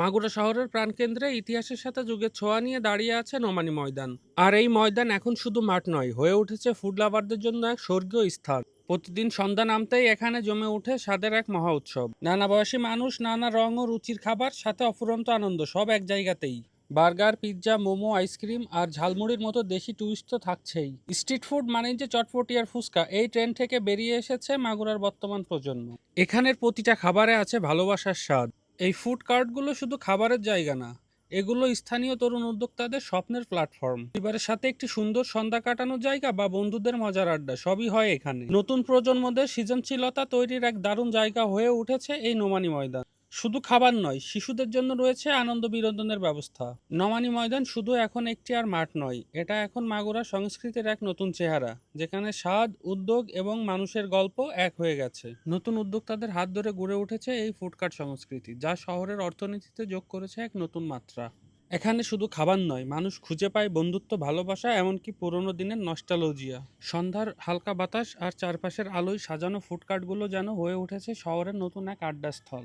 মাগুরা শহরের প্রাণকেন্দ্রে ইতিহাসের সাথে যুগের ছোঁয়া নিয়ে দাঁড়িয়ে আছে নোমানি ময়দান। আর এই ময়দান এখন শুধু মাঠ নয়, হয়ে উঠেছে ফুড লাভারদের জন্য এক স্বর্গীয় স্থান। প্রতিদিন সন্ধ্যা নামতেই এখানে জমে উঠে স্বাদের এক মহা উৎসব। নানা বয়সী মানুষ, নানা রং ও রুচির খাবার, সাথে অফুরন্ত আনন্দ, সব এক জায়গাতেই। Burger, pizza, momo, ice cream আর ঝালমুড়ির মতো দেশি টুইস্ট তো থাকছেই। স্ট্রিট ফুড মানেই যে চটপটি আর ফুচকা, এই ট্রেন থেকে বেরিয়ে এসেছে মাগুরার বর্তমান প্রজন্ম। এখানের প্রতিটা খাবারে আছে ভালোবাসার স্বাদ। এই ফুড কার্টগুলো শুধু খাবারের জায়গা না, এগুলো স্থানীয় তরুণ উদ্যোক্তাদের স্বপ্নের প্ল্যাটফর্ম পরিবারের সাথে একটি সুন্দর সন্ধ্যা কাটানোর জায়গা বা বন্ধুদের মজার আড্ডা, সবই হয় এখানে। নতুন প্রজন্মদের সৃজনশীলতা তৈরির এক দারুণ জায়গা হয়ে উঠেছে এই নোমানি ময়দান। শুধু খাবার নয়, শিশুদের জন্য রয়েছে আনন্দ বিনোদনের ব্যবস্থা। নমানি ময়দান শুধু এখন একটি আর মাঠ নয়, এটা এখন মাগুরা সংস্কৃতির এক নতুন চেহারা, যেখানে স্বাদ, উদ্যোগ এবং মানুষের গল্প এক হয়ে গেছে। নতুন উদ্যোক্তাদের হাত ধরে গড়ে উঠেছে এই ফুডকার্ট সংস্কৃতি, যা শহরের অর্থনীতিতে যোগ করেছে এক নতুন মাত্রা। এখানে শুধু খাবার নয়, মানুষ খুঁজে পায় বন্ধুত্ব, ভালোবাসা, এমনকি পুরোনো দিনের নস্টালজিয়া। সন্ধ্যার হালকা বাতাস আর চারপাশের আলোয় সাজানো ফুডকার্টগুলো যেন হয়ে উঠেছে শহরের নতুন এক আড্ডাস্থল।